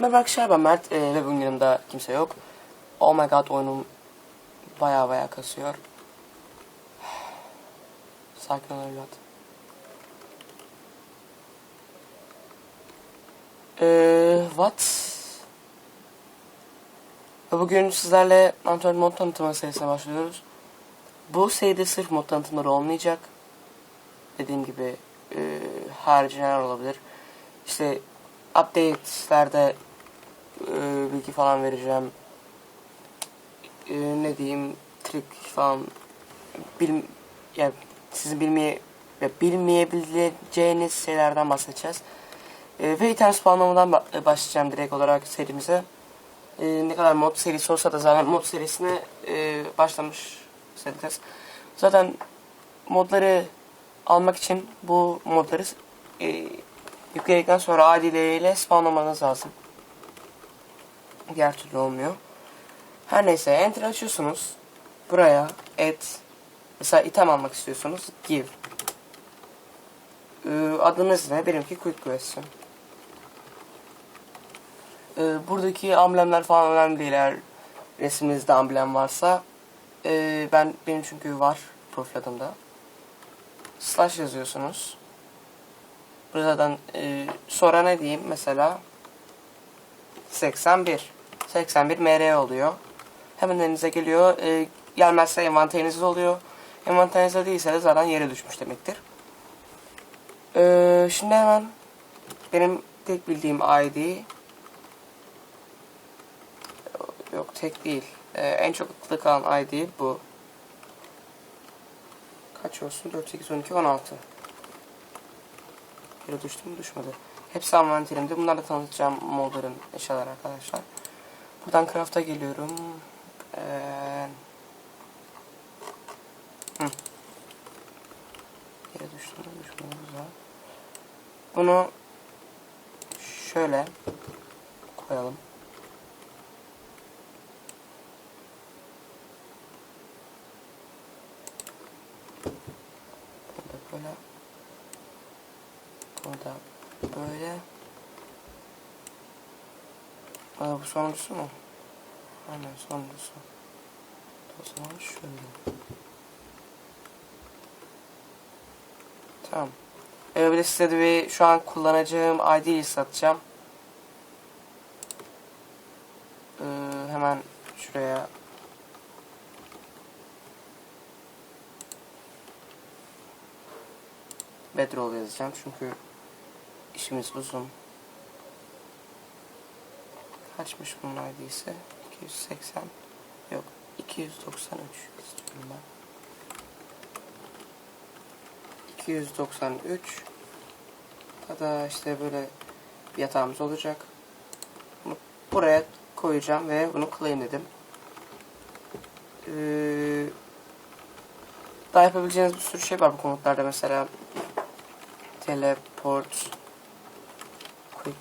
Merhaba arkadaşlar ben Mert ee, ve bugün yanımda kimse yok. Oh my god oyunum baya baya kasıyor. Sakin ol evlat. Ee, what? Ve bugün sizlerle Antwerp mod tanıtımı serisine başlıyoruz. Bu seride sırf mod tanıtımları olmayacak. Dediğim gibi e, harici neler olabilir. İşte update'lerde e, bilgi falan vereceğim. E, ne diyeyim trik falan bil yani sizin bilmeye bilmeyebileceğiniz şeylerden bahsedeceğiz. E, ve item spawnlamadan ba- başlayacağım direkt olarak serimize. E, ne kadar mod serisi olsa da zaten mod serisine e, başlamış sayılacağız. Zaten modları almak için bu modları e, yükledikten sonra adileriyle spawnlamanız lazım. Diğer türlü olmuyor. Her neyse enter açıyorsunuz. Buraya add mesela item almak istiyorsunuz. Give. Ee, adınız ne? Benimki quick question. Ee, buradaki amblemler falan önemli değil eğer resminizde amblem varsa. Ee, ben benim çünkü var profil adımda. Slash yazıyorsunuz. Buradan e, sonra ne diyeyim mesela 81 81 MR oluyor. Hemen elinize geliyor. E, gelmezse envanteriniz oluyor. Envanterinizde değilse de zaten yere düşmüş demektir. E, şimdi hemen benim tek bildiğim ID yok tek değil. E, en çok akılda kalan ID bu. Kaç olsun? 4, 8, 12, 16. Yere düştü mü düşmedi. Hepsi envanterimde. Bunları da tanıtacağım modların eşyalar arkadaşlar. Buradan craft'a geliyorum. Ee... Hı. Yere düştü mü düşmedi güzel. Bunu şöyle koyalım. Böyle. Burada böyle. Aa, bu sonuncusu mu? Aynen sonuncusu. O zaman şöyle. Tamam. Ee, size de şu an kullanacağım ID'yi satacağım. Ee, hemen şuraya Bedroll yazacağım çünkü işimiz uzun. Kaçmış bunun ID'si? 280 yok 293 istiyorum ben. 293 da işte böyle yatağımız olacak. Bunu buraya koyacağım ve bunu claimledim. Ee, daha yapabileceğiniz bir sürü şey var bu komutlarda mesela teleport quick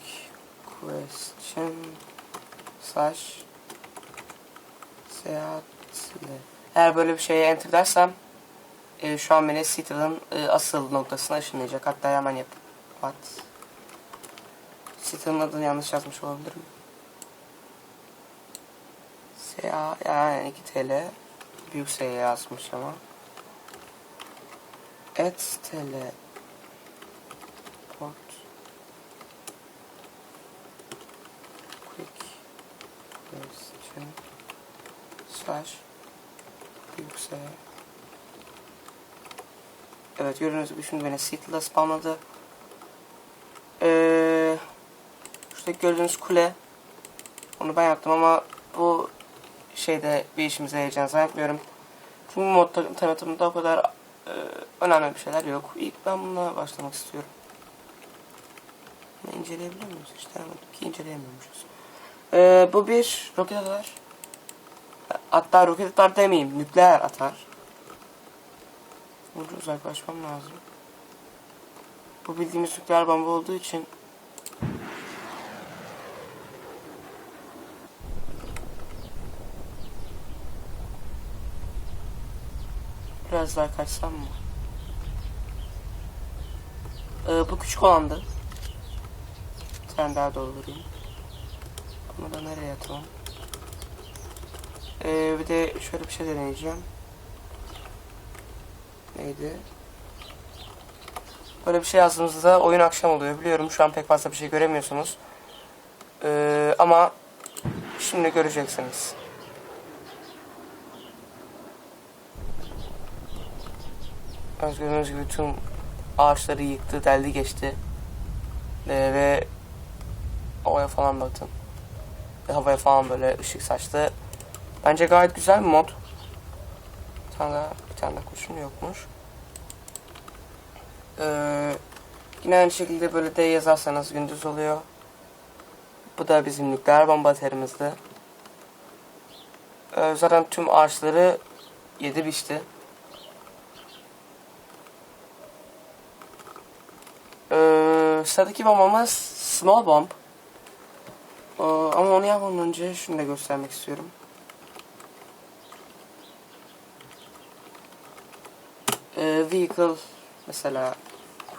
question slash seyahat. Eğer böyle bir şeye enter dersem e, şu an beni Seattle'ın e, asıl noktasına ışınlayacak. Hatta hemen yap. What? Seattle'ın adını yanlış yazmış olabilirim. SA yani 2 TL büyük S yazmış ama. Et TL port quick question slash büyükse Evet gördüğünüz gibi şimdi beni Seattle'da spamladı. Ee, şuradaki gördüğünüz kule onu ben yaptım ama bu şeyde bir işimize yarayacağını zannetmiyorum. Çünkü mod ta- tanıtımında o kadar e, önemli bir şeyler yok. İlk ben bununla başlamak istiyorum. Bunu inceleyebiliyor muyuz? İşte hemen ki inceleyemiyormuşuz. Ee, bu bir roket atar. Hatta roket atar demeyeyim. Nükleer atar. Burada uzaklaşmam lazım. Bu bildiğimiz nükleer bomba olduğu için Biraz daha kaçsam mı? Ee, bu küçük olandı. Tane daha doldurayım. Da nereye atalım? Ee, bir de şöyle bir şey deneyeceğim. Neydi? Böyle bir şey yazdığımızda oyun akşam oluyor. Biliyorum şu an pek fazla bir şey göremiyorsunuz. Ee, ama şimdi göreceksiniz. Gördüğünüz gibi tüm ağaçları yıktı, deldi geçti. Ee, ve havaya falan bakın. Havaya falan böyle ışık saçtı. Bence gayet güzel bir mod. Bir tane daha, bir tane daha kurşun yokmuş. Ee, yine aynı şekilde böyle de yazarsanız gündüz oluyor. Bu da bizim nükleer bomba aterimizdi. Ee, zaten tüm ağaçları yedi biçti. Ee, sıradaki bombamız small bomb. Ee, ama onu yapmadan önce şunu da göstermek istiyorum. Ee, vehicle mesela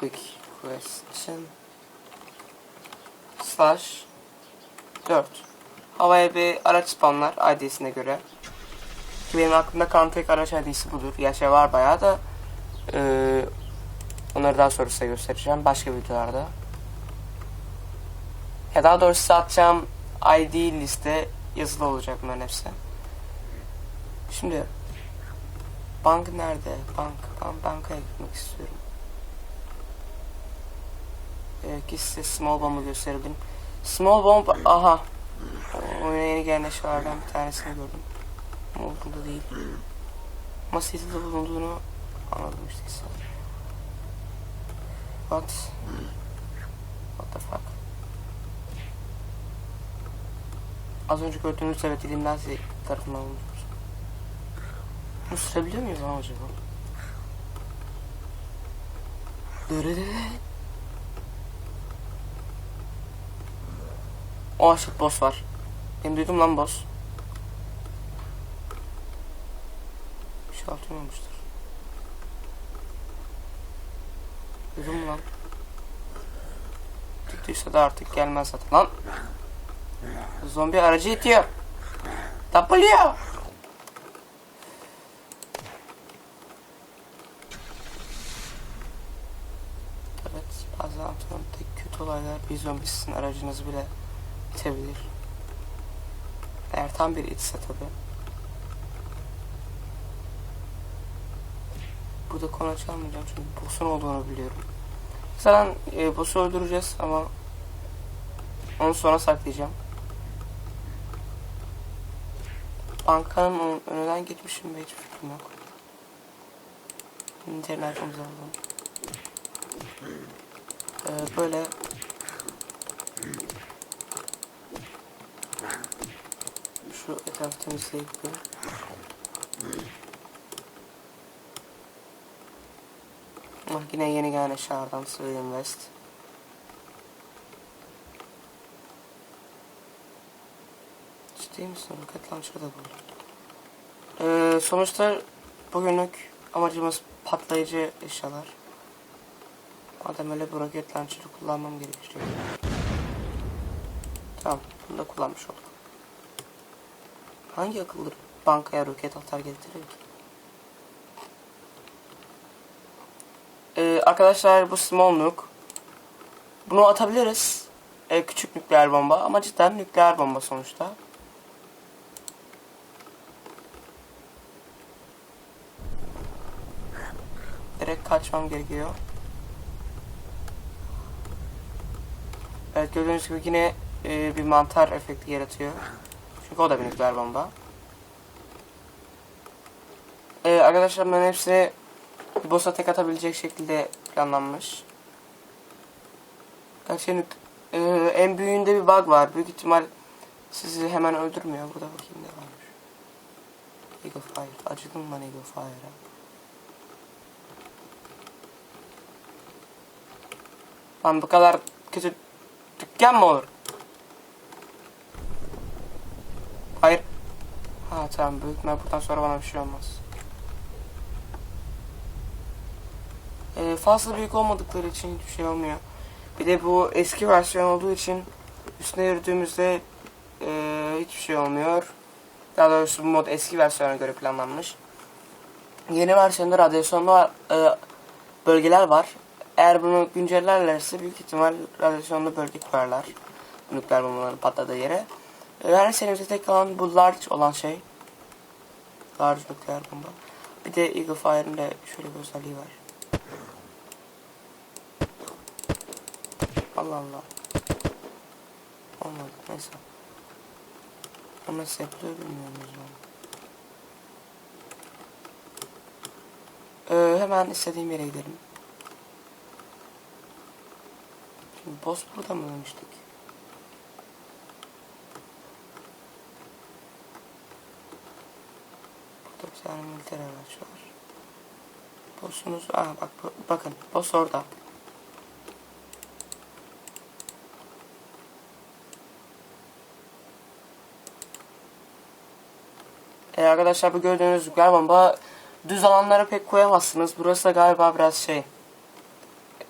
quick question. Slash 4 havaya bir araç spawnlar ID'sine göre. Ki benim aklımda kalan tek araç ID'si budur. Gerçi var bayağı da ee, onları daha sonra size göstereceğim. Başka videolarda ya daha doğrusu atacağım ID liste yazılı olacak bunların hepsi şimdi bank nerede bank ben bankaya gitmek istiyorum ee, ki size small bomb'u gösterebilirim Small bomb aha. Oyuna yeni gelen eşyalardan bir tanesini gördüm. Ama o burada değil. Ama Seattle'da bulunduğunu anladım işte. What? What the fuck? Az önce gördüğünüz evet elimden size tarafından bulundunuz. Bunu sürebiliyor muyuz lan acaba? Dırırı. O aşık boss var. Benim duydum lan boss. Bir şey atılmamıştır. Duydun mu lan? Tuttuysa da artık gelmez zaten lan. Zombi aracı itiyor. Tapılıyor. Evet, bazen Anton'da kötü olaylar bir zombisinin aracınızı bile itebilir. Eğer tam bir içse tabi. Burada konu çalmayacağım çünkü boss'un olduğunu biliyorum. Zaten e, boss'u öldüreceğiz ama onu sonra saklayacağım. Bankanın ön- önünden geçmişim ve hiç fikrim yok. İnternetimizi alalım. Ee, böyle şu etrafı temizleyip bir Ah, yine yeni gelen eşyalardan Civilian West. Ciddi misin? Rocket Launcher'ı da buldum. Ee, sonuçta bugünlük amacımız patlayıcı eşyalar. Madem öyle bu roket launcher'ı kullanmam gerekecek. Tamam, bunu da kullanmış oldum. Hangi akıllı bankaya roket atar getirir ki? Ee, arkadaşlar bu small nuke. Bunu atabiliriz. Ee, küçük nükleer bomba ama cidden nükleer bomba sonuçta. Direkt kaçmam gerekiyor. Evet gördüğünüz gibi yine e, bir mantar efekti yaratıyor. Çünkü o da bir nükleer bomba. Ee, arkadaşlar bunların hepsini bir boss'a tek atabilecek şekilde planlanmış. Gerçi e, en büyüğünde bir bug var. Büyük ihtimal sizi hemen öldürmüyor. Burada bakayım ne varmış. Eagle Fire. Acıdım lan Eagle Fire'a. Lan bu kadar kötü dükkan mı olur? Hayır. Ha tamam büyük buradan sonra bana bir şey olmaz. Ee, fazla büyük olmadıkları için hiçbir şey olmuyor. Bir de bu eski versiyon olduğu için üstüne yürüdüğümüzde Ee, hiçbir şey olmuyor. Daha doğrusu bu mod eski versiyona göre planlanmış. Yeni versiyonda radyasyonlu e, bölgeler var. Eğer bunu güncellerlerse büyük ihtimal radyasyonlu bölge koyarlar. Nükleer bombaların patladığı yere. Her senemizde tek kalan bu large olan şey. Large nükleer bomba. Bir de Eagle Fire'ın da şöyle bir özelliği var. Allah Allah. Olmadı neyse. Ama nasıl yapılıyor bilmiyorum o zaman. Ee, hemen istediğim yere gidelim. Burada mı demiştik? Burada bir tane militer araç var. Boss'unuz... Aa bak bakın boss orada. E arkadaşlar bu gördüğünüz nükleer bomba düz alanlara pek koyamazsınız. Burası da galiba biraz şey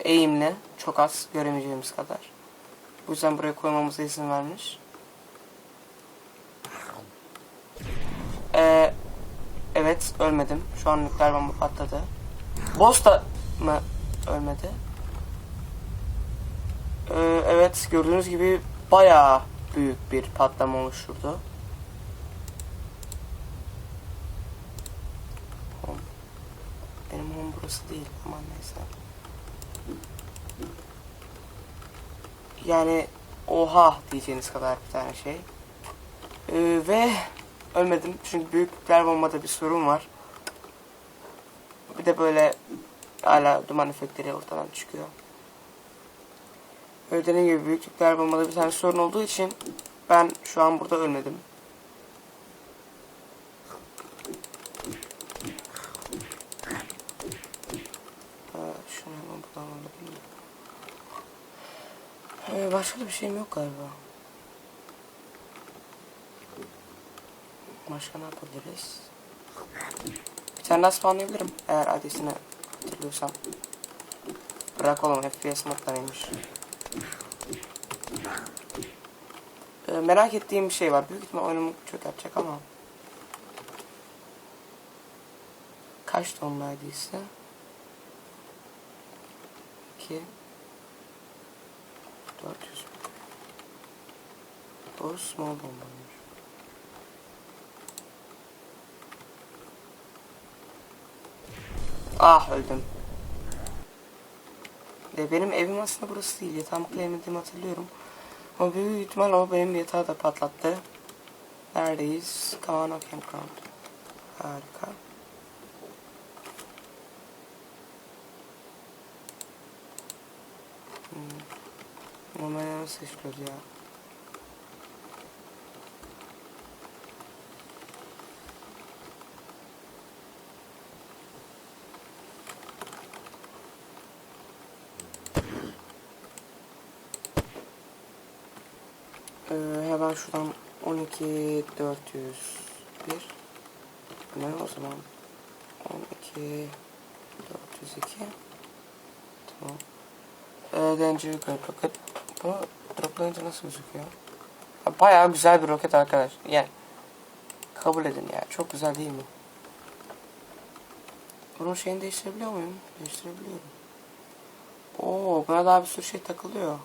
eğimli. Çok az göremeyeceğimiz kadar. Bu yüzden buraya koymamıza izin vermiş. Ee, evet ölmedim. Şu an nükleer bomba patladı. Boss da mı ölmedi? Ee, evet gördüğünüz gibi bayağı büyük bir patlama oluşturdu. Benim home burası değil aman neyse. Yani oha diyeceğiniz kadar bir tane şey. Ee, ve ölmedim çünkü büyükler bombada bir sorun var. Bir de böyle hala duman efektleri ortadan çıkıyor. Öyle dediğim gibi büyüklükler bombada bir tane sorun olduğu için ben şu an burada ölmedim. Ee, şunu hemen buradan alabilirim. Ee, başka bir şeyim yok galiba. Başka ne yapabiliriz? Bir tane daha spawnlayabilirim eğer adresini hatırlıyorsam. Bırak oğlum FPS modda neymiş. Ee, merak ettiğim bir şey var. Büyük ihtimal oyunumu çökertecek ama. Kaç tonlaydıysa? 2 400 Bu small bombaymış. Ah öldüm. De benim evim aslında burası değil. Yatağımı claimlediğimi hatırlıyorum. Ama büyük ihtimal o benim yatağı da patlattı. Neredeyiz? Kavano Campground. Harika. Hmm. Numarayı nasıl seçiliyordu ya? Ee, hemen şuradan 12 401 ne o zaman? 12 402 tamam. Danger Great Rocket bu droplayınca nasıl gözüküyor? Ya, bayağı güzel bir roket arkadaş. Yani kabul edin ya. Çok güzel değil mi? Bunun şeyini değiştirebiliyor muyum? Değiştirebiliyorum. Oo buna daha bir sürü şey takılıyor.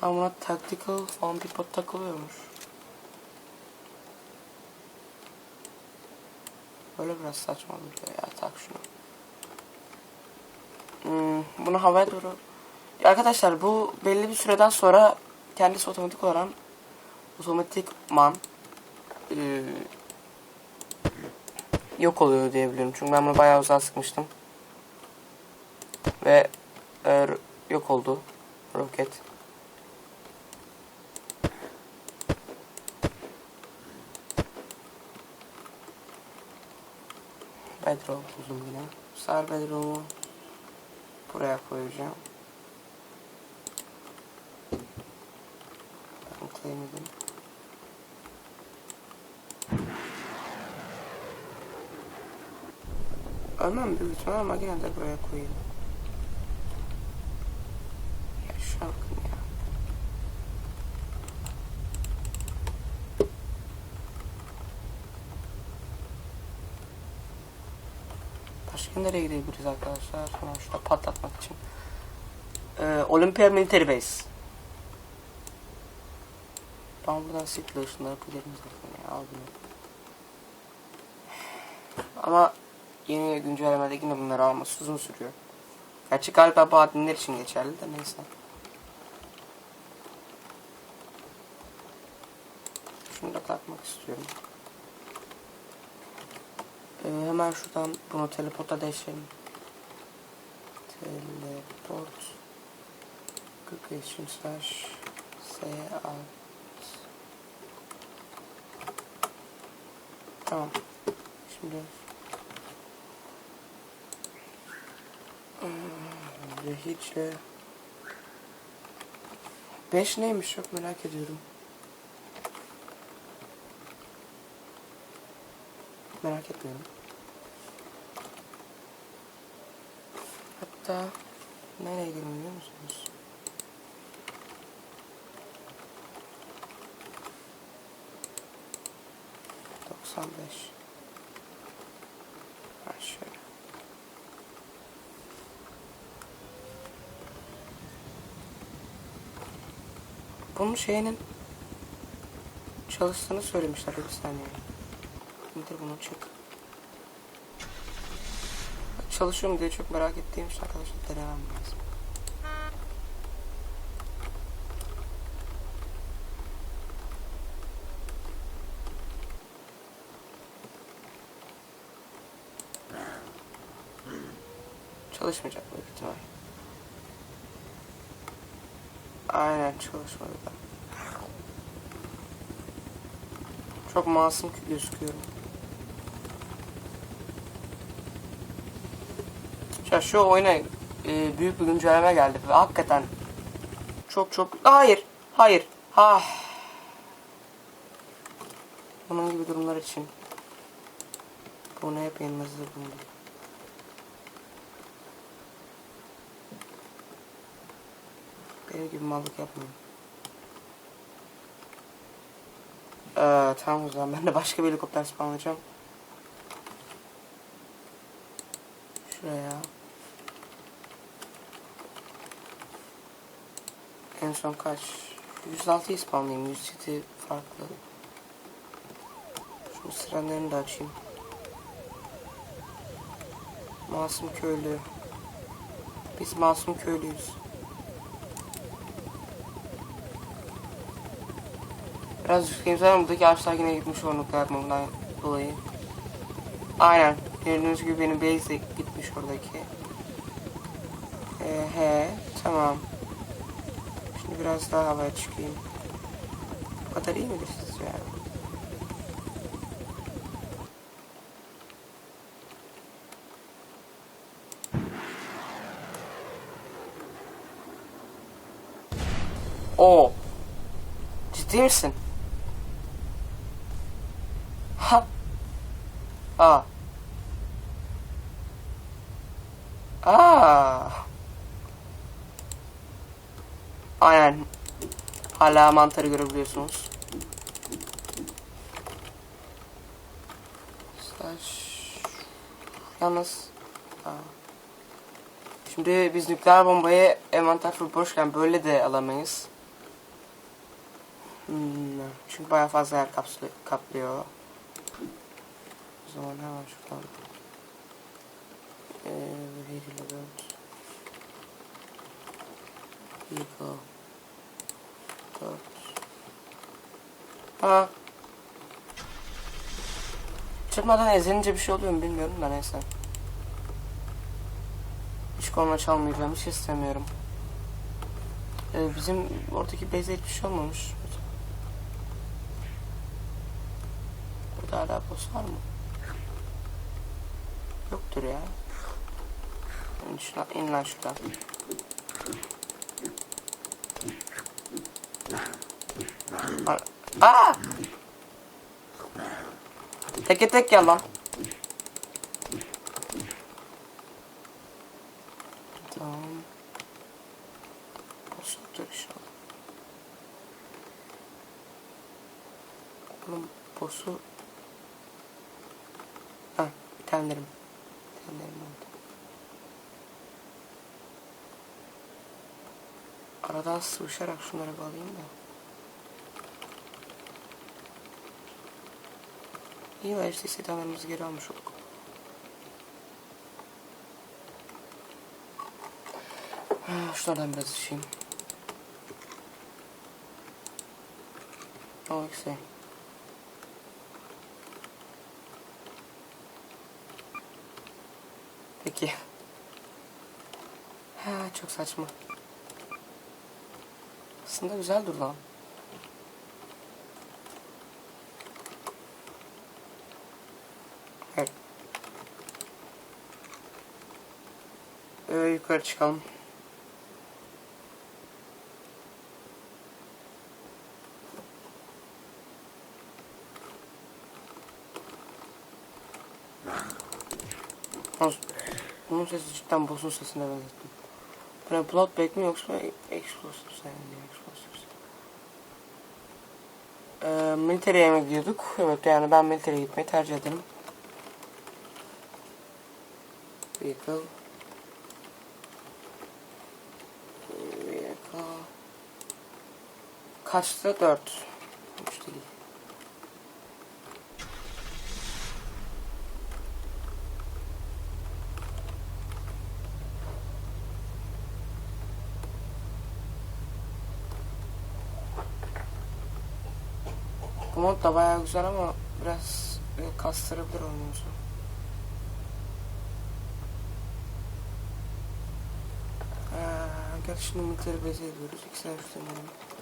Tam buna tactical falan bir pot takılıyormuş. Böyle biraz saçma duruyor ya tak şunu. Hmm, bunu havaya doğru... Arkadaşlar bu belli bir süreden sonra kendisi otomatik olarak otomatikman e, yok oluyor diyebilirim. Çünkü ben bunu bayağı uzağa sıkmıştım. Ve e, yok oldu roket. Bedrock buldum yine. Sar bedrock'u buraya koyacağım. Ben claimledim. Ölmem büyük ihtimal ama yine de buraya koyayım. Ya şuna bakın ya. Başka nereye gidebiliriz arkadaşlar? Sonuçta patlatmak için. Ee, Olympia Military Base. Ben buradan sikle ışınları gidelim zaten ya. Al. Ama yeni güncellemede yine bunları alması uzun sürüyor. Gerçi galiba badinler için geçerli de neyse. Şunu da takmak istiyorum. Ee, hemen şuradan bunu teleporta değişelim. Teleport. Location slash seyahat. Tamam. Şimdi Ee, hiçle 5 neymiş çok merak ediyorum. Merak etmiyorum. Hatta nereye gidelim biliyor musunuz? Bunun şeyinin çalıştığını söylemişler bir saniye. Nedir bunu çık. Çalışıyor mu diye çok merak ettiğim için arkadaşlar denemem lazım. Çalışmayacak büyük ihtimal. Aynen çalışmadı da. Çok masum gözüküyorum. Ya şu oyuna e, büyük bir güncelleme geldi ve hakikaten çok çok hayır hayır ha bunun gibi durumlar için bunu hep yanınızda bulundurun. Benim gibi mallık yapmayın. Ee, tamam o zaman ben de başka bir helikopter spawnlayacağım. Şuraya. En son kaç? 106'yı spawnlayayım. 107 farklı. Şu sıralarını da açayım. Masum köylü. Biz masum köylüyüz. Biraz üzgünüm ama buradaki ağaçlar yine gitmiş ornuklar yapmamdan dolayı. Aynen. Gördüğünüz gibi benim base de gitmiş oradaki. Ee, he, tamam. Iyi midir sizce yani? Oo. Ciddi misin? Ha. Aa. Aa. Aynen. Hala mantarı görebiliyorsunuz. Slash. Yalnız. Aa. Şimdi biz nükleer bombayı envanter full boşken böyle de alamayız. Hmm, çünkü bayağı fazla yer kaplıyor. O zaman hemen şuradan. Ee, veriyle Yıka. Dört. Ha. Çıkmadan ezilince bir şey oluyor mu bilmiyorum da neyse. Hiç korna çalmayacağım, hiç istemiyorum. Ee, bizim oradaki beze hiçbir şey olmamış. Burada hala boss var mı? Yoktur ya. İn, şuna, in lan şuradan. Aa! Teke tek gel lan. Tamam. Bozuktur inşallah. Oğlum bosu... Ha, itemlerim. İtemlerim oldu. Aradan sıvışarak şunları bir alayım da. İyi var işte itemlerimizi geri almış olduk. Ha, Şunlardan biraz içeyim. O ikisi. Peki. Ha, çok saçma. Aslında güzel dur lan. Evet. Yukarı çıkalım. Bunun sesi cidden boss'un sesine benzettim. Bu ne Bloodback mi yoksa Explosive mi? Explosive. Ee, military'e mi gidiyorduk? Evet yani ben military'e gitmeyi tercih ederim. Vehicle. Kaçta? 4. Üç değil. Bu mod da bayağı güzel ama biraz e, kastırabilir oyununuzu. Ee, gel şimdi military base ediyoruz. İki sene üç tane.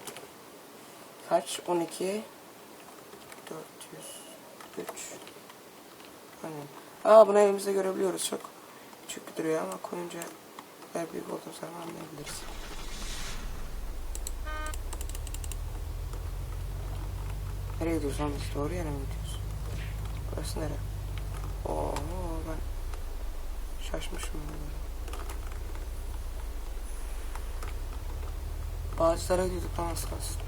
Kaç? 12 403 Aynen. Aa bunu elimizde görebiliyoruz çok. Küçük duruyor ama koyunca eğer büyük olduğunu zaman anlayabiliriz. Nereye gidiyoruz lan biz? Doğru yere mi gidiyoruz? Burası nere? Oo ben şaşmışım. böyle. Bağcılara gidiyorduk lan az kalsın.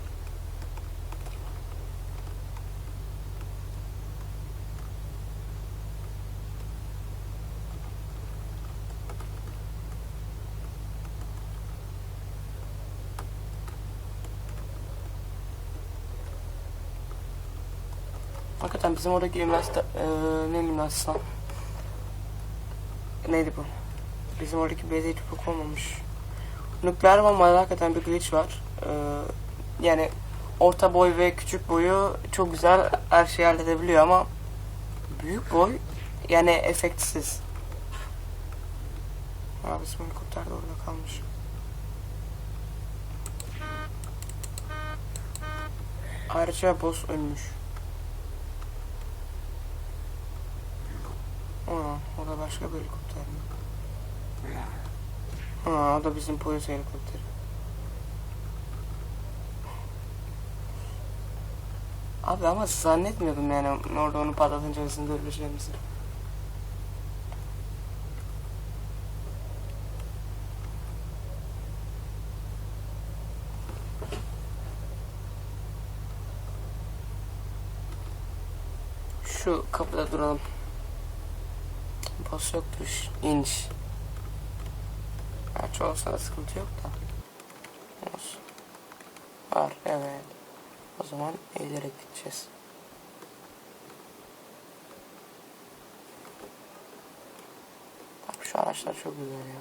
Bizim oradaki üniversite eee ne lan? Neydi bu? Bizim oradaki hiç çok olmamış. Nükleer bombada hakikaten bir glitch var. Eee, yani orta boy ve küçük boyu çok güzel her şeyi halledebiliyor ama büyük boy yani efektsiz. Abi bizim helikopter de orada kalmış. Ayrıca boss ölmüş. Aa, o da başka bir helikopter mi? Aa, o da bizim polis helikopteri. Abi ama zannetmiyordum yani orada onu patlatınca bizim de öleceğimizi. Şu kapıda duralım. Boss yoktur. İniş. Gerçi olsa da sıkıntı yok da. Olsun. Var evet. O zaman eğilerek gideceğiz. Bak şu araçlar çok güzel ya.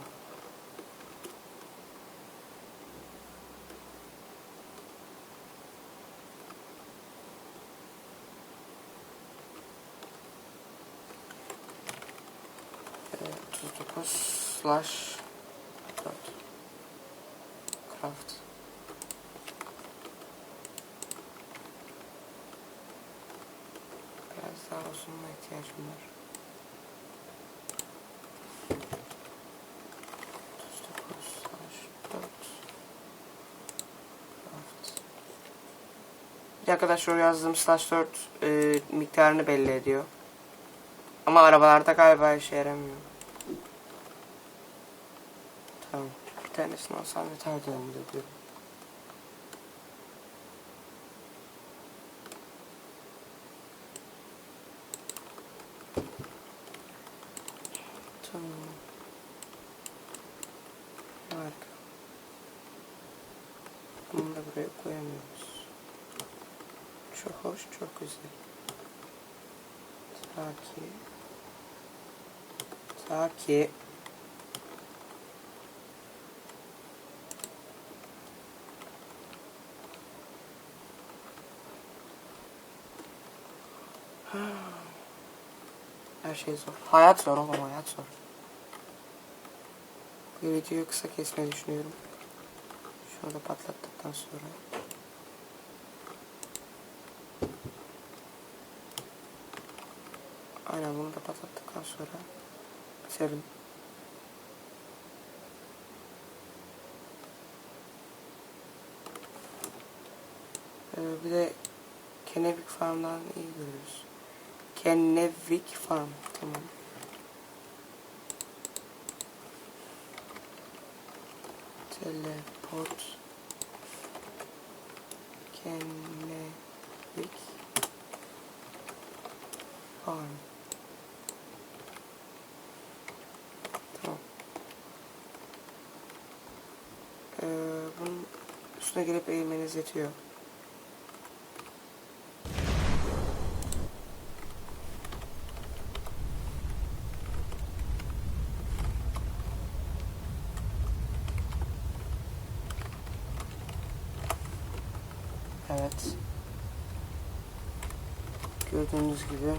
Evet, 39 slash 4 craft. Biraz daha uzunluğa ihtiyacım var 39 slash 4 craft. Bir arkadaşlar yazdığım slash 4 e, miktarını belli ediyor. Ama arabalarda galiba işe yaramıyor Tamam. Tanesini alsam yeter diye umut ediyorum. Tamam. Harika. Bunu da buraya. Çok hoş, çok güzel. Ta ki... Ta ki... Her şey zor. Hayat zor oğlum hayat zor. Bu videoyu kısa kesmeyi düşünüyorum. Şunu da patlattıktan sonra. Aynen bunu da patlattıktan sonra bitirelim. Ee, bir de Kenevik Farm'dan iyi görüyoruz. Kenevik Farm. Tamam. Teleport. Kenevik Farm. Tamam. Ee, bunun üstüne gelip eğilmeniz yetiyor. Evet. Gördüğünüz gibi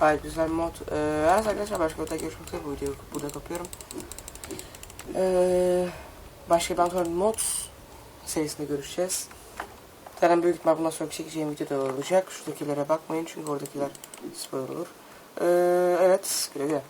gayet güzel mod. Ee, evet arkadaşlar başka bir görüşmek üzere. Bu videoyu burada kapıyorum. Ee, başka bir Antonio mod serisinde görüşeceğiz. Zaten büyük ihtimal bundan sonra çekeceğim video da olacak. Şuradakilere bakmayın çünkü oradakiler spoiler olur. Ee, evet güle güle.